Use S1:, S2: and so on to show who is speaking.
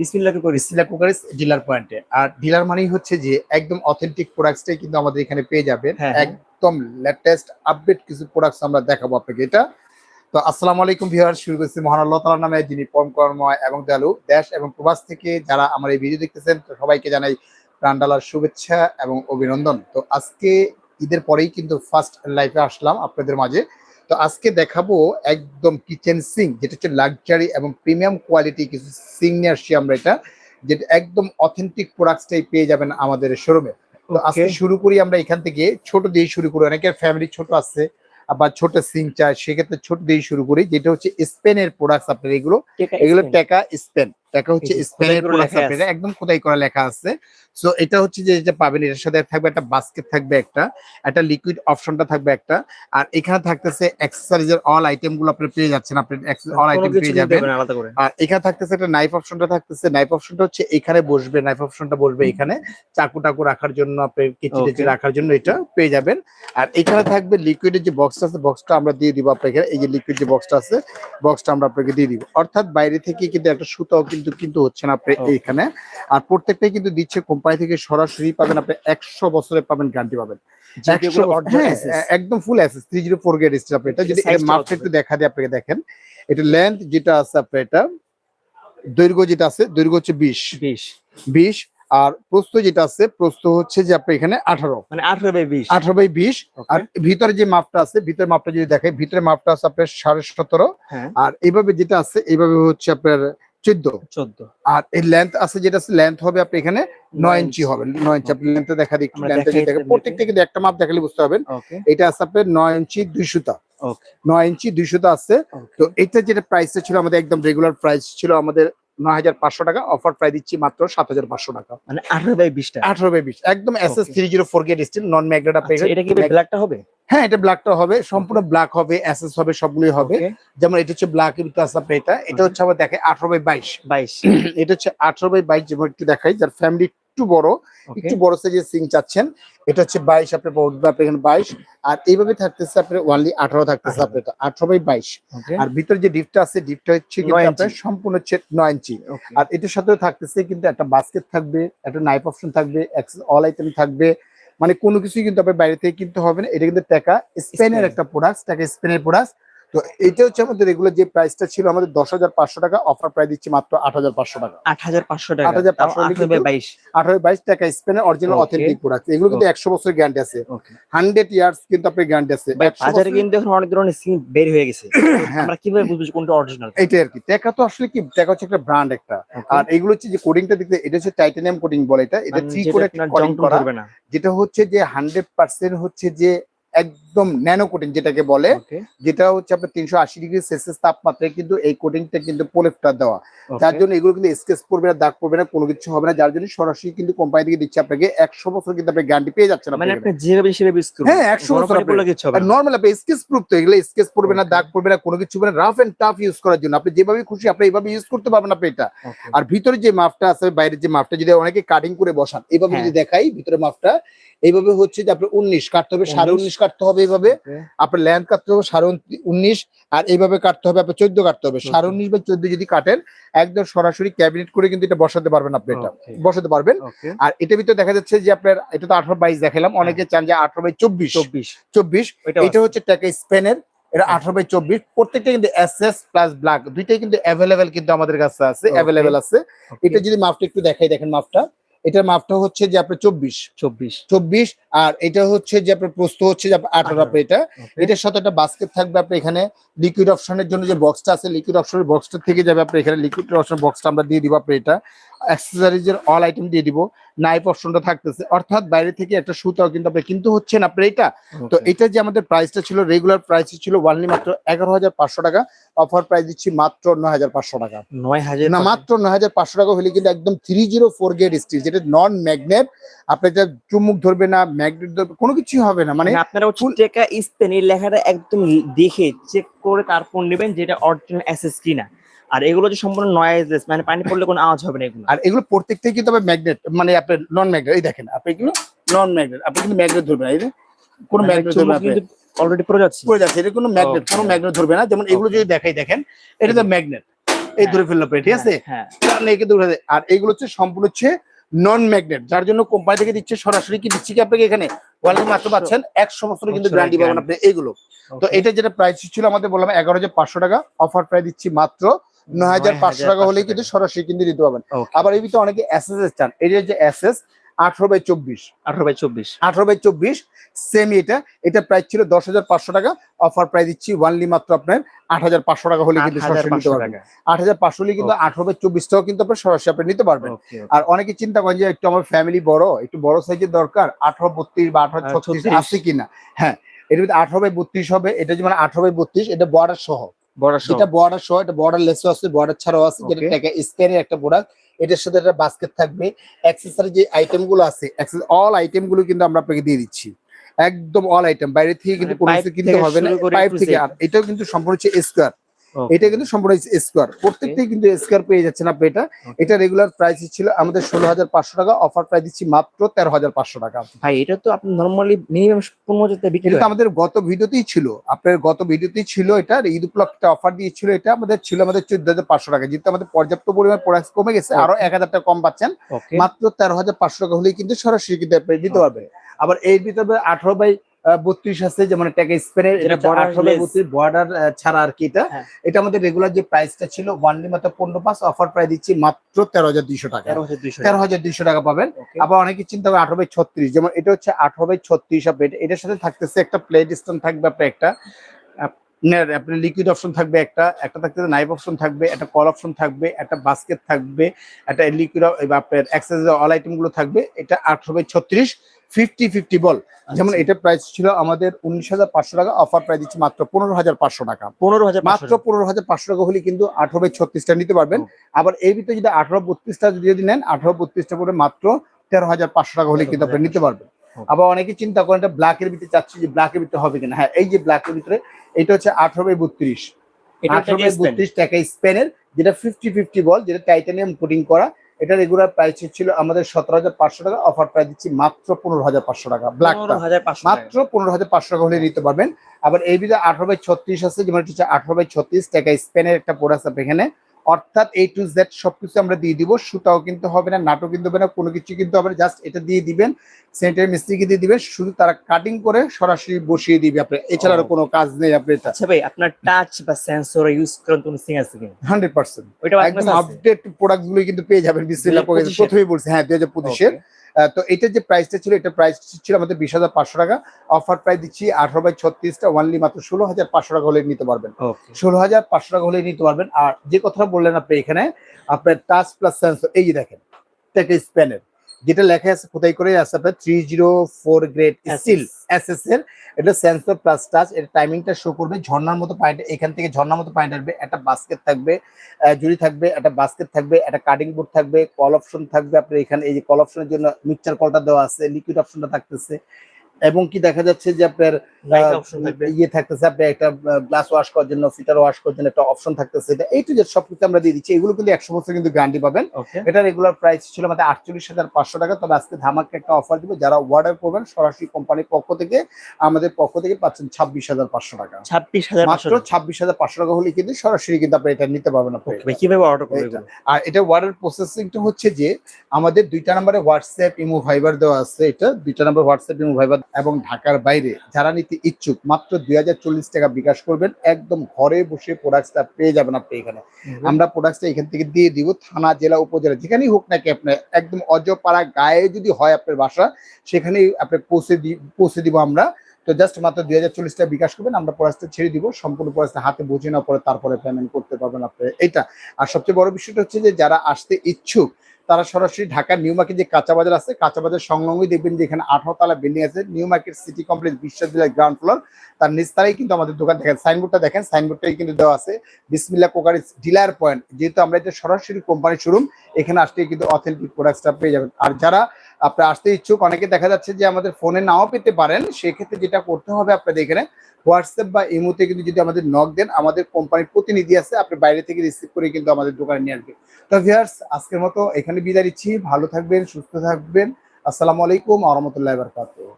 S1: বিসমিল্লাহ করে
S2: বিসমিল্লাহ কুকারিস ডিলার পয়েন্টে। আর ডিলার মানেই হচ্ছে যে একদম অথেন্টিক প্রোডাক্টসটাই কিন্তু আমাদের এখানে পেয়ে যাবেন।
S1: হ্যাঁ, হ্যাঁ।
S2: একদম লেটেস্ট আপডেট কিছু প্রোডাক্টস আমরা দেখাবো আপনাকে এটা। তো আসসালামু আলাইকুম ভিউয়ার শুরু করছি মহান আল্লাহ তাআলার নামে যিনি পরম কর্মময় এবং দয়ালু দেশ এবং প্রবাস থেকে যারা আমার এই ভিডিও দেখতেছেন তো সবাইকে জানাই প্রাণডালার শুভেচ্ছা এবং অভিনন্দন। তো আজকে ঈদের পরেই কিন্তু ফার্স্ট লাইফে আসলাম আপনাদের মাঝে। তো আজকে দেখাবো একদম কিচেন সিং যেটা হচ্ছে লাক্সারি এবং প্রিমিয়াম কোয়ালিটি কিছু সিং নিয়ে আসছি আমরা এটা যেটা একদম অথেন্টিক প্রোডাক্টসটাই পেয়ে যাবেন আমাদের শোরুমে তো আজকে শুরু করি আমরা এখান থেকে ছোট দিয়ে শুরু করি অনেকের ফ্যামিলি ছোট আছে আবার ছোট সিং চায় সেক্ষেত্রে ছোট দিয়ে শুরু করি যেটা হচ্ছে স্পেনের প্রোডাক্টস আপনার এগুলো। এগুলো টাকা স্পেন টাকা হচ্ছে স্পেনের আপনার একদম খোদাই করা লেখা আছে। সো এটা হচ্ছে যে যেটা পাবেন এটার সাথে থাকবে একটা বাস্কেট থাকবে একটা একটা লিকুইড অপশনটা থাকবে একটা। আর এখানে থাকতেছে অ্যাক্সেসরিজের অল আইটেমগুলো আপনি পেয়ে যাচ্ছেন আপনি অল আইটেম পেয়ে যাবেন। আর এখানে থাকতেছে একটা নাইফ অপশনটা থাকতেছে নাইফ অপশনটা হচ্ছে এখানে বসবে নাইফ অপশনটা বসবে এখানে। চাকু টাকু রাখার জন্য আপনি কেচি টেচি রাখার জন্য এটা পেয়ে যাবেন। আর এখানে থাকবে লিকুইডের যে বক্সটা আছে বক্সটা আমরা দিয়ে দিব আপনাকে। এই যে লিকুইড যে বক্সটা আছে বক্সটা আমরা আপনাকে দিয়ে দিব। অর্থাৎ বাইরে থেকে কিন্তু একটা সুতাও কিন্তু কিন্তু কিন্তু হচ্ছে না আপনি এইখানে। আর প্রত্যেকটাই কিন্তু দিচ্ছে কোম্পানি থেকে সরাসরি পাবেন আপনি একশো বছরের পাবেন গ্যারান্টি পাবেন।
S1: যেগুলো
S2: 100
S1: original
S2: হ্যাঁ, একদম full assess three zero four grade steel আপনি এটা যদি মাপটা একটু দেখা দিই আপনাকে দেখেন। এটা লেন্থ যেটা আছে আপনার এটা দৈর্ঘ্য যেটা আছে দৈর্ঘ্য হচ্ছে বিশ।
S1: বিশ।
S2: বিশ আর প্রস্থ যেটা আছে প্রস্থ হচ্ছে যে আপনার এখানে আঠারো।
S1: মানে আঠারো বাই বিশ।
S2: আঠারো বাই বিশ আর ভিতরে যে মাপটা আছে ভিতরে মাপটা যদি দেখেন ভিতরে মাপটা আছে আপনার সাড়ে সতেরো।
S1: হ্যাঁ।
S2: আর এইভাবে যেটা আছে এইভাবে হচ্ছে আপনার চোদ্দ?
S1: চোদ্দ।
S2: আর এই লেন্থ আছে যেটা লেন্থ হবে আপনি এখানে নয় ইঞ্চি হবে। নয় ইঞ্চি আপনি লেন্থে দেখা দিই লেন্থে প্রত্যেকটা কিন্তু একটা মাপ দেখালে বুঝতে পারবেন। এটা আছে আপনার নয় ইঞ্চি দুই সুতা।
S1: ওকে
S2: নয় ইঞ্চি দুই সুতা আছে। তো এটা যেটা প্রাইসটা ছিল আমাদের একদম রেগুলার প্রাইস ছিল আমাদের নয় হাজার পাঁচশো টাকা। অফার প্রাইস দিচ্ছি মাত্র সাত হাজার পাঁচশো টাকা।
S1: মানে আঠারো বাই বিশটা।
S2: আঠারো বাই বিশ একদম S S. Three zero four grade steel non magnet আপনি
S1: এটা কি ব্ল্যাকটা হবে?
S2: হ্যাঁ এটা ব্ল্যাকটা হবে সম্পূর্ণ ব্ল্যাক হবে এসএস হবে সবগুলোই হবে। যেমন এটা হচ্ছে ব্ল্যাক এর এটা এটা হচ্ছে আবার দেখে আঠারো বাই বাইশ।
S1: বাইশ।
S2: এটা হচ্ছে আঠারো বাই বাইশ যেমন একটু দেখাই যার ফ্যামিলি একটু বড় একটু বড় সাইজের সিং চাচ্ছেন এটা হচ্ছে বাইশ আপনার পড়বে আপনার এখানে বাইশ আর এইভাবে থাকতেছে আপনার ওয়ানলি আঠারো থাকতেছে আপনার এটা আঠারো বাই বাইশ। আর ভিতরে যে ডিপটা আছে ডিপটা হচ্ছে কিন্তু আপনার সম্পূর্ণ হচ্ছে নয় ইঞ্চি আর এটার সাথে থাকতেছে কিন্তু একটা বাস্কেট থাকবে একটা নাইফ অপশন থাকবে অল আইটেম থাকবে মানে কোনো কিছুই কিন্তু আপনার বাইরে থেকে কিনতে হবে না। এটা কিন্তু টাকা স্পেনের একটা প্রোডাক্ট টাকা স্পেনের প্রোডাক্ট তো এটা হচ্ছে আমাদের রেগুলার যে প্রাইসটা ছিল আমাদের দশ হাজার পাঁচশো টাকা অফার প্রাইস দিচ্ছি মাত্র আট হাজার পাঁচশো টাকা।
S1: আট হাজার পাঁচশো টাকা।
S2: 8,500
S1: তাও আঠারো বাই
S2: কিন্তু-
S1: বাইশ।
S2: আঠারো বাইশ টাকা স্পেনের অরিজিনাল অথেন্টিক প্রোডাক্ট এগুলো কিন্তু একশো বছরের গ্যারান্টি আছে। হান্ড্রেড ইয়ার্স কিন্তু আপনার গ্যারান্টি আছে।
S1: বাজারে কিন্তু এখন অনেক ধরনের সিম বের হয়ে গেছে।
S2: হ্যাঁ।
S1: আমরা কীভাবে বুঝব কোনটা অরিজিনাল
S2: এইটাই আর কি। টেকা তো আসলে কি টেকা হচ্ছে একটা ব্র্যান্ড একটা। আর এগুলো হচ্ছে যে কোডিংটা দেখতে এটা হচ্ছে টাইটানিয়াম কোডিং বলে এটা। এটা থ্রি কোডিং করা। যেটা হচ্ছে যে হান্ড্রেড পার্সেন্ট হচ্ছে যে একদম ন্যানো কোটিং যেটাকে বলে যেটা হচ্ছে আপনার তিনশো আশি ডিগ্রি সেলসিয়াস তাপমাত্রায় কিন্তু এই কোটিংটা কিন্তু পোলেপটা দেওয়া। যার জন্য এগুলো কিন্তু স্কেচ পড়বে না দাগ পড়বে না কোনো কিছু হবে না যার জন্য সরাসরি কিন্তু কোম্পানি থেকে দিচ্ছে আপনাকে একশো বছর কিন্তু আপনি গ্যারান্টি পেয়ে যাচ্ছেন
S1: মানে
S2: আপনি
S1: আপনি যেভাবে সেভাবে
S2: হ্যাঁ, 100
S1: গরম
S2: বছর নর্মাল আপনি স্কেচ প্রুফ তো এগুলো স্কেচ পড়বে না দাগ পড়বে না কোনো কিছু হবে না রাফ এন্ড টাফ ইউজ করার জন্য। আপনি যেভাবে খুশি আপনি এইভাবে ইউজ করতে পারবেন আপনি এটা। আর ভিতরে যে মাপটা আছে বাইরের যে মাপটা যদি অনেকে কাটিং করে বসান এইভাবে
S1: হ্যাঁ।
S2: যদি দেখাই ভিতরে মাপটা এইভাবে হচ্ছে যে আপনার উনিশ কাটতে হবে সাড়ে উনিশ কাটতে হবে এইভাবে। আপনার ল্যান্ড কাটতে হবে সাড়ে উনিশ আর এইভাবে কাটতে হবে আপনার চোদ্দ কাটতে হবে। সাড়ে উনিশ বা চোদ্দ যদি কাটেন একদম সরাসরি ক্যাবিনেট করে কিন্তু এটা বসাতে পারবেন আপনি এটা। বসাতে পারবেন। আর এটার ভিতরে দেখা যাচ্ছে যে আপনার এটা তো আঠারো বাইশ দেখালাম অনেকে চান যে আঠারো বাই চব্বিশ।
S1: চব্বিশ।
S2: চব্বিশ এটা হচ্ছে টাকা স্পেনের এটা আঠারো বাই চব্বিশ। প্রত্যেকটা কিন্তু এস এস প্লাস ব্ল্যাক দুইটাই কিন্তু অ্যাভেলেবেল কিন্তু আমাদের কাছে আছে. অ্যাভেলেবেল আছে। এটা যদি মাপটা একটু দেখাই দেখেন মাপটা। এটার মাপটা হচ্ছে যে আপনার চব্বিশ।
S1: চব্বিশ।
S2: চব্বিশ আর এটা হচ্ছে যে আপনার প্রস্তুত হচ্ছে যে আঠারো
S1: 18
S2: আপনার এটা এটার সাথে একটা বাস্কেট থাকবে আপনার এখানে লিকুইড অপশনের জন্য যে বক্সটা আছে লিকুইড অপশনের বক্সটা থেকে যাবে আপনার এখানে লিকুইড অপশন বক্সটা আমরা দিয়ে দিব আপনার এটা। অ্যাক্সেসরিজের অল আইটেম দিয়ে দিব। নাইফ অপশনটা থাকতেছে। অর্থাৎ বাইরে থেকে একটা সুতাও কিন্তু আপনি কিন্তু হচ্ছে না আপনার এটা। তো এটা যে আমাদের প্রাইসটা ছিল রেগুলার প্রাইস ছিল ওয়ানলি মাত্র এগারো হাজার পাঁচশো টাকা। অফার প্রাইস দিচ্ছি মাত্র নয় হাজার পাঁচশো টাকা।
S1: নয় হাজার
S2: না মাত্র নয় হাজার পাঁচশো টাকা হলে কিন্তু একদম three zero four grade steel যেটা নন ম্যাগনেট আপনি এটা চুমুক ধরবে না ম্যাগনেট ধরবে কোনো কিছুই হবে না। মানে
S1: মানে আপনারা টেকা স্পেন এই লেখাটা একদম দেখে চেক করে তারপর নেবেন যেটা অরিজিনাল অ্যাসেস কিনা। আর এগুলো যে সম্পূর্ণ নয়েজলেস মানে পানি পড়লে কোনো আওয়াজ হবে না এগুলো।
S2: আর এগুলো প্রত্যেকটাই কিন্তু আবার ম্যাগনেট মানে আপনার নন ম্যাগনেট এই দেখেন আপনি এগুলো নন ম্যাগনেট আপনি কিন্তু ম্যাগনেট ধরবে না এই যে কোনো
S1: মানে
S2: ম্যাগনেট ধরবে
S1: চুম্বক
S2: না আপনি।
S1: অলরেডি পড়ে যাচ্ছে।
S2: পড়ে যাচ্ছে এটা কোনো ম্যাগনেট কোনো ম্যাগনেট ধরবে না যেমন এগুলো যদি দেখাই দেখেন এটা তো ম্যাগনেট এই ধরে ফেলল আপনি, ঠিক আছে?
S1: হ্যাঁ
S2: একে আছে। আর এইগুলো হচ্ছে সম্পূর্ণ হচ্ছে নন ম্যাগনেট যার জন্য কোম্পানি থেকে দিচ্ছে সরাসরি কি দিচ্ছে কি আপনাকে এখানে ওয়ারেন্টি মাত্র পাচ্ছেন একশো বছর কিন্তু গ্যারান্টি পাবেন আপনি এইগুলো তো এটা যেটা প্রাইস ছিল আমাদের বললাম এগারো হাজার পাঁচশো টাকা অফার প্রাইস দিচ্ছি মাত্র নয় হাজার পাঁচশো টাকা হলেই কিন্তু সরাসরি কিন্তু দিতে পারবেন। আবার এই ভিতরে অনেকে এস এস চান। এই যে এস এস আঠারো বাই চব্বিশ।
S1: আঠারো বাই চব্বিশ।
S2: আঠারো বাই চব্বিশ সেম এটা। এটা প্রাইস ছিল দশ হাজার পাঁচশো টাকা। অফার প্রাইস দিচ্ছি ওয়ানলি মাত্র আপনার আট হাজার পাঁচশো টাকা হলে কিন্তু সরাসরি নিতে পারবেন।
S1: টাকা।
S2: আট হাজার পাঁচশো হলে কিন্তু আঠারো বাই চব্বিশটাও কিন্তু আপনার সরাসরি আপনি নিতে পারবেন. আর অনেকে চিন্তা করেন যে একটু আমার ফ্যামিলি বড় একটু বড় সাইজের দরকার আঠারো বত্রিশ বা আঠারো ছত্রিশ
S1: 36
S2: আছে কিনা? হ্যাঁ এর ভিতরে আঠারো বাই বত্রিশ হবে এটা যেমন আঠারো বাই বত্রিশ এটা বর্ডার সহ।
S1: সহ।
S2: বর্ডার সহ এটা বর্ডার লেসও আছে বর্ডার ছাড়াও আছে যেটা. টাকা স্ক্যানের একটা প্রোডাক্ট এটার সাথে একটা বাস্কেট থাকবে। অ্যাক্সেসরি যে আইটেমগুলো আছে অল আইটেমগুলো কিন্তু আমরা আপনাকে দিয়ে দিচ্ছি। একদম অল আইটেম বাইরে থেকে কিন্তু
S1: মানে
S2: কোনো কিছু কিনতে হবে না। পাইপ থেকে এটাও কিন্তু সম্পূর্ণ হচ্ছে স্কোয়ার এটা কিন্তু সম্পূর্ণ স্কোয়ার প্রত্যেকটাই কিন্তু স্কোয়ার পেয়ে যাচ্ছেন আপনি এটা। এটা রেগুলার প্রাইস ছিল আমাদের ষোলো হাজার পাঁচশো টাকা অফার প্রাইস দিচ্ছি মাত্র তেরো হাজার পাঁচশো টাকা।
S1: ভাই এটা তো আপনি নরমালি মিনিমাম পনেরো হাজার বিক্রি
S2: এটা আমাদের গত ভিডিওতেই ছিল। আপনার গত ভিডিওতেই ছিল এটা ঈদ উপলক্ষে অফার দিয়েছিল এটা আমাদের ছিল আমাদের চোদ্দ হাজার পাঁচশো টাকা। যেহেতু আমাদের পর্যাপ্ত পরিমাণ প্রোডাক্ট কমে গেছে আরও এক হাজার টাকা কম পাচ্ছেন। মাত্র তেরো হাজার পাঁচশো টাকা হলেই কিন্তু সরাসরি কিন্তু আপনি দিতে পারবে আবার এর ভিতরে আঠারো বাই বত্রিশ আছে যেমন টাকা স্পেনের বত্রিশ বর্ডার ছাড়া আর কি এটা।
S1: হ্যাঁ।
S2: এটা আমাদের রেগুলার যে প্রাইসটা ছিল ওয়ানলি মাত্র পনেরো পাঁচ অফার প্রাইস দিচ্ছি মাত্র তেরো হাজার দুইশো টাকা।
S1: তেরো হাজার দুইশো
S2: টাকা। পাবেন। আবার অনেকে চিন্তা করে আঠারো বাই ছত্রিশ যেমন এটা হচ্ছে আঠারো বাই ছত্রিশ আপনি এটা- এটার সাথে থাকতেছে একটা প্লেট স্ট্যান্ড থাকবে আপনার একটা। আপনার লিকুইড অপশন থাকবে একটা একটা থাকতেছে নাইফ অপশন থাকবে একটা কল অপশন থাকবে একটা বাস্কেট থাকবে একটা লিকুইড আপনার অ্যাক্সেস অল আইটেমগুলো থাকবে। এটা আঠারো বাই ছত্রিশ ফিফটি ফিফটি বল। যেমন
S1: আচ্ছা।
S2: এটা প্রাইস ছিল আমাদের উনিশ হাজার পাঁচশো টাকা অফার প্রাইস দিচ্ছি মাত্র পনেরো হাজার পাঁচশো টাকা।
S1: পনেরো হাজার
S2: মাত্র পনেরো হাজার পাঁচশো টাকা হলে কিন্তু আঠারো বাই ছত্রিশটা নিতে পারবেন। আবার এই ভিতরে যদি আঠারো বত্রিশটা যদি নেন আঠারো বত্রিশটা করে মাত্র তেরো হাজার পাঁচশো টাকা হলে কিন্তু আপনি নিতে পারবেন। আবার অনেকে চিন্তা করেন এটা ব্ল্যাকের ভিতরে চাচ্ছি যে ব্ল্যাকের ভিতরে হবে কিনা। হ্যাঁ এই যে ব্ল্যাকের ভিতরে এটা হচ্ছে আঠারো বাই বত্রিশ। আঠারো বাই বত্রিশ টাকা স্পেনের যেটা ফিফটি ফিফটি বল যেটা টাইটানিয়াম কোটিং করা এটা রেগুলার প্রাইস ছিল আমাদের সতেরো হাজার পাঁচশো টাকা। অফার প্রাইস দিচ্ছি মাত্র পনেরো হাজার পাঁচশো টাকা।
S1: ব্ল্যাক
S2: মাত্র পনেরো হাজার পাঁচশো টাকা হলে নিতে পারবেন। আবার এই বিধে আঠারো বাই ছত্রিশ আছে যেমন হচ্ছে আঠারো বাই ছত্রিশ টাকা স্পেনের একটা প্রোডাক্ট আছে এখানে। অর্থাৎ এই টু জেড সবকিছু আমরা দিয়ে দিব। সুতাও কিন্তু হবে না নাটক কিন্তু হবে না কোনো কিছু কিন্তু হবে না জাস্ট এটা দিয়ে দিবেন সেন্টার মিস্ত্রিকে দিয়ে দিবেন শুধু তারা কাটিং করে সরাসরি বসিয়ে দিবে আপনি। এছাড়া আর কোনো কাজ নেই আপনি এটা।
S1: আচ্ছা ভাই আপনার টাচ বা সেন্সর ইউজ করেন কোনো সিং আছে কিনা?
S2: Hundred percent.
S1: ওইটা আপনার
S2: একদম আপডেট প্রোডাক্টগুলো কিন্তু পেয়ে যাবেন বিসমিল্লাহ
S1: 2025
S2: প্রথমেই বলছি হ্যাঁ দুই হাজার পঁচিশের
S1: Okay,
S2: তো এটা যে প্রাইসটা ছিল এটা প্রাইস ছিল আমাদের বিশ হাজার পাঁচশো টাকা। অফার প্রাইস দিচ্ছি আঠারো বাই ছত্রিশটা ওয়ানলি মাত্র ষোলো হাজার পাঁচশো টাকা হলে নিতে পারবেন. ষোলো হাজার পাঁচশো টাকা হলে নিতে পারবেন। আর যে কথাটা বললেন আপনি এখানে। আপনার টাচ প্লাস সেন্সর এই যে দেখেন এটা স্প্যানের যেটা লেখা আছে কোথায় করে, আছে আপনার three zero four grade steel SS এর এটা সেন্সর প্লাস টাচ এর টাইমিংটা শো করবে, ঝর্ণার মতো পয়েন্ট এখান থেকে ঝর্ণার মতো পয়েন্ট আসবে, একটা বাস্কেট থাকবে জুড়ি থাকবে, একটা বাস্কেট থাকবে, একটা কাটিং বোর্ড থাকবে কল অপশন থাকবে আপনার এখানে, এই যে কল অপশনের জন্য মিক্সচার কলটা দেওয়া আছে লিকুইড অপশনটা থাকতেছে। এবং কি দেখা যাচ্ছে যে আপনার। ইয়ে থাকতেছে আপনি একটা গ্লাস ওয়াশ করার জন্য ফিটার ওয়াশ করার জন্য একটা অপশন থাকতেছে। এটা এই টু জেড সবকিছু আমরা দিয়ে দিচ্ছি। এগুলো কিন্তু একশো বছর কিন্তু গ্যারান্টি পাবেন। এটা রেগুলার প্রাইস ছিল আমাদের আটচল্লিশ হাজার পাঁচশো টাকা। তবে আজকে ধামাকে একটা অফার দিব। যারা অর্ডার করবেন সরাসরি কোম্পানির পক্ষ থেকে আমাদের পক্ষ থেকে পাচ্ছেন ছাব্বিশ হাজার পাঁচশো টাকা।
S1: ছাব্বিশ হাজার
S2: মাত্র ছাব্বিশ হাজার পাঁচশো টাকা হলে কিন্তু সরাসরি কিন্তু আপনি এটা নিতে পারবেন
S1: কীভাবে অর্ডার করবে
S2: এটা। আর এটা ওয়ার্ডার প্রসেসিংটা হচ্ছে যে আমাদের দুইটা নম্বরে হোয়াটসঅ্যাপ ইমো ভাইবার দেওয়া আছে। এটা দুইটা নম্বর হোয়াটসঅ্যাপ ইমো ভাইবার এবং ঢাকার বাইরে যারা নিতে ইচ্ছুক মাত্র দুই হাজার চল্লিশ টাকা বিকাশ করবেন। একদম ঘরে বসে প্রোডাক্টটা পেয়ে যাবেন আপনি এখানে। আমরা প্রোডাক্টটা এখান থেকে দিয়ে দিব থানা জেলা উপজেলা যেখানেই হোক নাকি আপনার একদম অজপাড়া গায়ে যদি হয় আপনার বাসা সেখানেই আপনি পৌঁছে দি পৌঁছে দিব আমরা। তো জাস্ট মাত্র দুই হাজার চল্লিশ টাকা বিকাশ করবেন আমরা প্রয়াসটা ছেড়ে দিব সম্পূর্ণ প্রয়াসটা হাতে বুঝে নেওয়ার পরে তারপরে পেমেন্ট করতে পারবেন আপনি। এটা আর সবচেয়ে বড় বিষয়টা হচ্ছে যে যারা আসতে ইচ্ছুক তারা সরাসরি ঢাকার নিউ মার্কেট যে কাঁচা বাজার আছে, কাঁচা বাজার সংলগ্নই দেখবেন যে এখানে আঠারো তালা বিল্ডিং আছে। নিউ মার্কেট সিটি কমপ্লেক্স বিশ্ববিদ্যালয় গ্রাউন্ড ফ্লোর তার নিচতলায় কিন্তু আমাদের দোকান দেখেন সাইনবোর্ডটা দেখেন সাইনবোর্ডটাই কিন্তু দেওয়া আছে। বিসমিল্লা কোকারিস ডিলার পয়েন্ট। যেহেতু আমরা এটা সরাসরি কোম্পানির শোরুম এখানে আসলে কিন্তু অথেন্টিক প্রোডাক্টসটা পেয়ে যাবেন। আর যারা আপনার আসতে ইচ্ছুক। অনেকে দেখা যাচ্ছে যে আমাদের ফোনে নাও পেতে পারেন। সেক্ষেত্রে যেটা করতে হবে আপনাদের এখানে হোয়াটসঅ্যাপ বা ইমোতে কিন্তু যদি আমাদের নক দেন, আমাদের কোম্পানির প্রতিনিধি আছে, আপনি বাইরে থেকে রিসিভ করে কিন্তু আমাদের দোকানে নিয়ে আসবেন তো ভিয়ার্স আজকের মতো এখানে বিদায় দিচ্ছি ভালো থাকবেন, সুস্থ থাকবেন। আসসালামু আলাইকুম আহমতুল্লাহ বারকাতুহ।